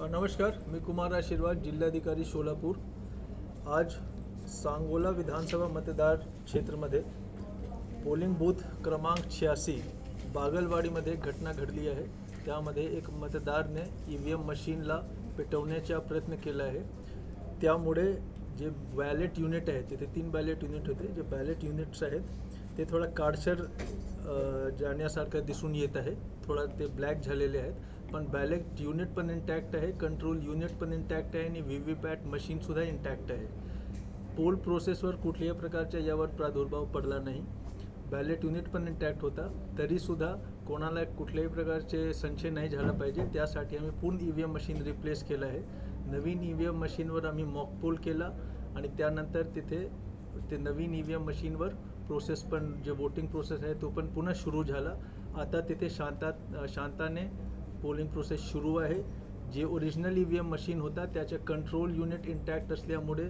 नमस्कार मी कुमार आशीर्वाद जिल्हाधिकारी सोलापूर. आज सांगोला विधानसभा मतदार क्षेत्रमध्ये पोलिंग बूथ क्रमांक शहाऐंशी बागलवाडीमध्ये घटना घडली आहे. त्यामध्ये एक मतदारने ई व्ही एम मशीनला पेटवण्याचा प्रयत्न केला आहे. त्यामुळे जे बॅलेट युनिट आहे तिथे तीन बॅलेट युनिट होते जे बॅलेट युनिट्स आहेत ते थोडा काडसर जाण्यासारखं दिसून येत आहे. थोडा ते ब्लॅक झालेले आहेत. पण बॅलेट युनिट पण इंटॅक्ट आहे कंट्रोल युनिट पण इंटॅक्ट आहे आणि व्ही व्ही पॅट मशीनसुद्धा इंटॅक्ट आहे पोल प्रोसेसवर कुठल्याही प्रकारच्या यावर प्रादुर्भाव पडला नाही. बॅलेट युनिट पण इंटॅक्ट होता. तरीसुद्धा कोणाला कुठल्याही प्रकारचे संशय नाही झाला पाहिजे. त्यासाठी आम्ही पूर्ण E V M machine replace केलं आहे. नवीन ई व्ही एम मशीनवर आम्ही मॉक पोल केला आणि त्यानंतर तिथे ते नवीन ई व्ही एम मशीनवर प्रोसेस पण जे वोटिंग प्रोसेस आहे तो पण पुन्हा सुरू झाला. आता तिथे शांतात शांताने पोलिंग प्रोसेस सुरू आहे. जे original E V M machine होता त्याचे कंट्रोल युनिट इंटॅक्ट असल्यामुळे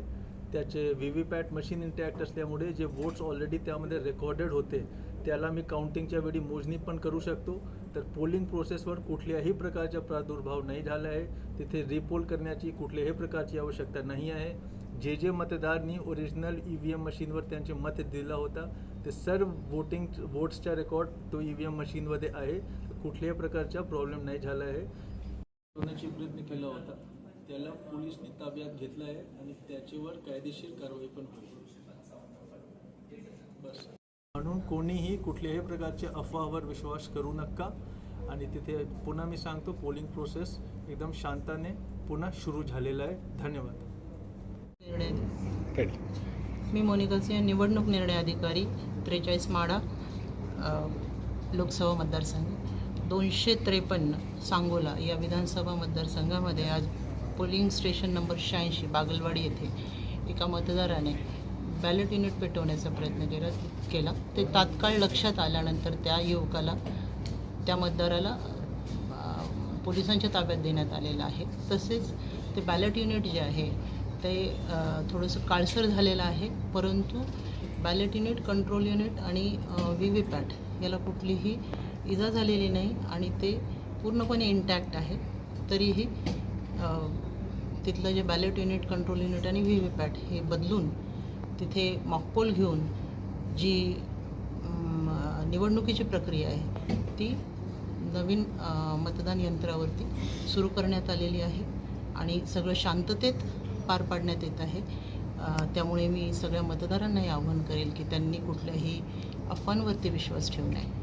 त्याचे V V PAT machine intact असल्यामुळे जे वोट्स ऑलरेडी त्यामध्ये रेकॉर्डेड होते त्याला मी काउंटिंगच्या वेळी मोजणी पण करू शकतो. तर पोलिंग प्रोसेसवर कुठल्याही प्रकारचा प्रादुर्भाव नाही झाला आहे. तिथे रिपोल करण्याची कुठल्याही प्रकारची आवश्यकता नाही आहे. जे जे मतदारांनी ओरिजिनल ई व्ही एम मशीनवर त्यांचे मत दिला होता ते सर्व वोटिंग वोट्सचा रेकॉर्ड तो ई व्ही एम मशीनमध्ये आहे. कुठल्याही प्रकारचा प्रॉब्लेम नाही झाला आहे. होण्याचा प्रयत्न केला होता त्याला पोलिसने ताब्यात घेतलं आहे आणि त्याच्यावर कायदेशीर कारवाई पण होईल. बस. म्हणून कोणीही कुठल्याही प्रकारच्या अफवावर विश्वास करू नका. आणि तिथे पुन्हा मी सांगतो पोलिंग प्रोसेस एकदम शांताने पुन्हा सुरू झालेला आहे. धन्यवाद. निर्णय मी मोनिका सिंह निवडणूक निर्णय अधिकारी त्रेचाळीस माडा लोकसभा मतदारसंघ दोनशे त्रेपन्न सांगोला या विधानसभा मतदारसंघामध्ये आज पोलिंग स्टेशन नंबर शहाऐंशी बागलवाडी येथे एका मतदाराने बॅलेट युनिट पेटवण्याचा प्रयत्न केला केला. ते तात्काळ लक्षात आल्यानंतर त्या युवकाला त्या मतदाराला पोलिसांच्या ताब्यात देण्यात आलेलं आहे. तसेच ते बॅलेट युनिट जे आहे ते थोडंसं काळसर झालेलं आहे. परंतु बॅलेट युनिट कंट्रोल युनिट आणि व्ही व्ही पॅट याला कुठलीही इजा झालेली नाही आणि ते पूर्णपणे इंटॅक्ट आहे. तरीही तिथलं जे बॅलेट युनिट कंट्रोल युनिट आणि व्ही व्ही पॅट हे बदलून तिथे मॉकपोल घेऊन जी निवडणुकीची प्रक्रिया आहे ती नवीन मतदान यंत्रावरती सुरू करण्यात आलेली आहे. आणि सगळं शांततेत पार पाडण्यात येत आहे. त्यामुळे मी सगळ्या मतदारांनाही आवाहन करेल की त्यांनी कुठल्याही अफवांवरती विश्वास ठेवू नये.